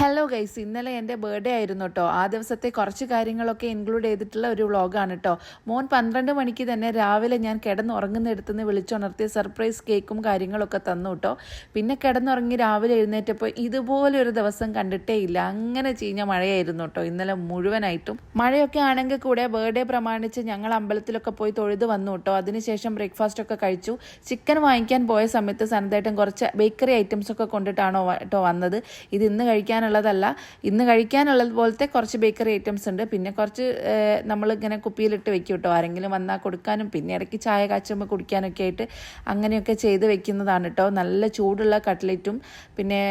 Hello guys ഇന്നലെ എന്റെ birthday ആയിരുന്നു കേട്ടോ ആ ദിവസത്തെ കുറച്ച് കാര്യങ്ങളൊക്കെ ഇൻക്ലൂഡ് ചെയ്തിട്ടുള്ള ഒരു വ്ളോഗാണ് കേട്ടോ മോൻ പന്ത്രണ്ട് മണിക്ക് തന്നെ രാവിലെ ഞാൻ കിടന്നുറങ്ങുന്നിടത്ത് നിന്ന് വിളിച്ചുണർത്തിയ സർപ്രൈസ് കേക്കും കാര്യങ്ങളൊക്കെ തന്നു കേട്ടോ പിന്നെ കിടന്നുറങ്ങി രാവിലെ എഴുന്നേറ്റപ്പോൾ ഇതുപോലെ ഒരു ദിവസം കണ്ടിട്ടേ ഇല്ല. അങ്ങനെ ചീഞ്ഞ മഴയായിരുന്നു കേട്ടോ ഇന്നലെ മുഴുവനായിട്ടും. മഴയൊക്കെ ആണെങ്കിൽ കൂടെ ബർത്ത്ഡേ പ്രമാണിച്ച് ഞങ്ങൾ അമ്പലത്തിലൊക്കെ പോയി തൊഴുത് വന്നു കേട്ടോ അതിനുശേഷം ബ്രേക്ക്ഫാസ്റ്റ് ഒക്കെ കഴിച്ചു. ചിക്കൻ വാങ്ങിക്കാൻ പോയ സമയത്ത് സനന്തേട്ടൻ കുറച്ച് ബേക്കറി ഐറ്റംസ് ഒക്കെ കൊണ്ടിട്ടാണോ കേട്ടോ വന്നത്. ഇത് ഇന്ന് കഴിക്കാനുള്ളതല്ല. ഇന്ന് കഴിക്കാനുള്ളത് പോലത്തെ കുറച്ച് ബേക്കറി ഐറ്റംസ് ഉണ്ട്. പിന്നെ കുറച്ച് നമ്മളിങ്ങനെ കുപ്പിയിലിട്ട് വെക്കും കേട്ടോ ആരെങ്കിലും വന്നാൽ കൊടുക്കാനും പിന്നെ ഇടയ്ക്ക് ചായ കാച്ചുമ്പോൾ കുടിക്കാനൊക്കെ ആയിട്ട് അങ്ങനെയൊക്കെ ചെയ്ത് വെക്കുന്നതാണ് കേട്ടോ നല്ല ചൂടുള്ള കട്ട്ലറ്റും പിന്നെ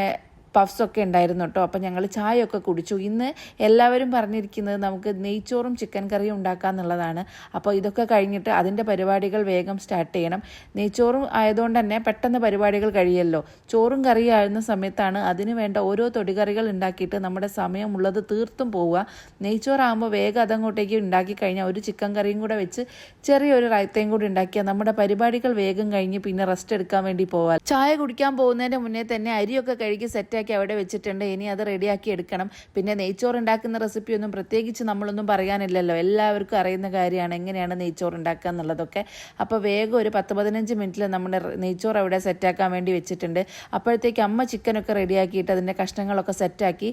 പഫ്സ് ഒക്കെ ഉണ്ടായിരുന്നു കേട്ടോ. അപ്പം ഞങ്ങൾ ചായയൊക്കെ കുടിച്ചു. ഇന്ന് എല്ലാവരും പറഞ്ഞിരിക്കുന്നത് നമുക്ക് നെയ്ച്ചോറും ചിക്കൻ കറിയും ഉണ്ടാക്കാന്നുള്ളതാണ് അപ്പോൾ ഇതൊക്കെ കഴിഞ്ഞിട്ട് അതിന്റെ പരിപാടികൾ വേഗം സ്റ്റാർട്ട് ചെയ്യണം. നെയ്ച്ചോറും ആയതുകൊണ്ട് തന്നെ പെട്ടെന്ന് പരിപാടികൾ കഴിയല്ലോ. ചോറും കറിയും ആയിരുന്ന സമയത്താണ് അതിന് വേണ്ട ഓരോ തൊടികറികൾ ഉണ്ടാക്കിയിട്ട് നമ്മുടെ സമയമുള്ളത് തീർത്തും പോവുക. നെയ്ച്ചോറാകുമ്പോൾ വേഗം അതങ്ങോട്ടേക്ക് ഉണ്ടാക്കി കഴിഞ്ഞാൽ ഒരു ചിക്കൻ കറിയും കൂടെ വെച്ച് ചെറിയൊരു റൈത്തയും കൂടി ഉണ്ടാക്കിയാൽ നമ്മുടെ പരിപാടികൾ വേഗം കഴിഞ്ഞ് പിന്നെ റെസ്റ്റ് എടുക്കാൻ വേണ്ടി പോവാം. ചായ കുടിക്കാൻ പോകുന്നതിന്റെ മുന്നേ തന്നെ അരിയൊക്കെ കഴുകി സെറ്റാക്കി അവിടെ വെച്ചിട്ടുണ്ട് ഇനി അത് റെഡിയാക്കി എടുക്കണം. പിന്നെ നെയ്ച്ചോറ് ഉണ്ടാക്കുന്ന റെസിപ്പി ഒന്നും പ്രത്യേകിച്ച് നമ്മളൊന്നും പറയാനില്ലല്ലോ. എല്ലാവർക്കും അറിയുന്ന കാര്യമാണ് എങ്ങനെയാണ് നെയ്ച്ചോറ് ഉണ്ടാക്കുക എന്നുള്ളതൊക്കെ. അപ്പോൾ വേഗം ഒരു പത്ത് പതിനഞ്ച് മിനിറ്റിൽ നമ്മുടെ നെയ്ച്ചോറ് അവിടെ സെറ്റാക്കാൻ വേണ്ടി വെച്ചിട്ടുണ്ട്. അപ്പോഴത്തേക്ക് അമ്മ ചിക്കനൊക്കെ റെഡിയാക്കിയിട്ട് അതിന്റെ കഷ്ണങ്ങളൊക്കെ സെറ്റാക്കി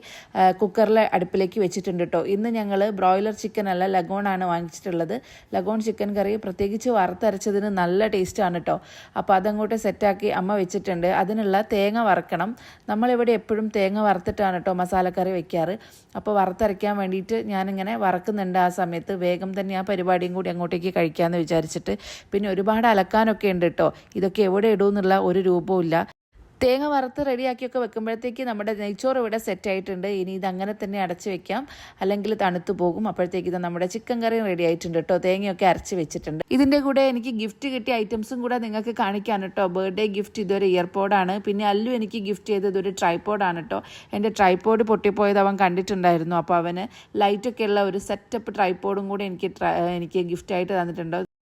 കുക്കറിലെ അടുപ്പിലേക്ക് വെച്ചിട്ടുണ്ട് കേട്ടോ ഇന്ന് ഞങ്ങൾ ബ്രോയിലർ ചിക്കൻ അല്ല ലഗോണാണ് വാങ്ങിച്ചിട്ടുള്ളത്. ലഗോൺ ചിക്കൻ കറി പ്രത്യേകിച്ച് വറുത്തരച്ചതിന് നല്ല ടേസ്റ്റാണ് കേട്ടോ അപ്പോൾ അതങ്ങോട്ട് സെറ്റാക്കി അമ്മ വെച്ചിട്ടുണ്ട്. അതിനുള്ള തേങ്ങ വറക്കണം. നമ്മളിവിടെ എപ്പോഴും തേങ്ങ വറുത്തിട്ടാണ് കേട്ടോ മസാലക്കറി വെക്കാറ്. അപ്പോൾ വറുത്തരയ്ക്കാൻ വേണ്ടിയിട്ട് ഞാനിങ്ങനെ വറക്കുന്നുണ്ട് ആ സമയത്ത്. വേഗം തന്നെ ആ പരിപാടിയും കൂടി അങ്ങോട്ടേക്ക് കഴിക്കാമെന്ന് വിചാരിച്ചിട്ട്. പിന്നെ ഒരുപാട് അലക്കാനൊക്കെ ഉണ്ട് കേട്ടോ ഇതൊക്കെ എവിടെ ഇടുമെന്നുള്ള ഒരു രൂപവും തേങ്ങ വറുത്ത് റെഡിയാക്കിയൊക്കെ വെക്കുമ്പോഴത്തേക്ക് നമ്മുടെ നെയ്ച്ചോറ് ഇവിടെ സെറ്റ് ആയിട്ടുണ്ട് ഇനി ഇത് അങ്ങനെ തന്നെ അടച്ച് വെക്കാം. അല്ലെങ്കിൽ തണുത്തു പോകും. അപ്പോഴത്തേക്ക് ഇത് നമ്മുടെ ചിക്കൻ കറിയും റെഡി ആയിട്ടുണ്ട് കേട്ടോ തേങ്ങയൊക്കെ അരച്ച് വെച്ചിട്ടുണ്ട്. ഇതിന്റെ കൂടെ എനിക്ക് ഗിഫ്റ്റ് കിട്ടിയ ഐറ്റംസും കൂടെ നിങ്ങൾക്ക് കാണിക്കാൻ കേട്ടോ ബർത്ത്ഡേ ഗിഫ്റ്റ് ഇതൊരു ഇയർപോഡാണ് പിന്നെ അല്ലു എനിക്ക് ഗിഫ്റ്റ് ചെയ്തത് ഒരു ട്രൈപോഡാണ് കേട്ടോ എന്റെ ട്രൈപോഡ് പൊട്ടിപ്പോയത് അവൻ കണ്ടിട്ടുണ്ടായിരുന്നു. അപ്പോൾ അവന് ലൈറ്റൊക്കെ ഉള്ള ഒരു സെറ്റപ്പ് ട്രൈപോഡും കൂടെ എനിക്ക് എനിക്ക് ഗിഫ്റ്റായിട്ട് തന്നിട്ടുണ്ട്.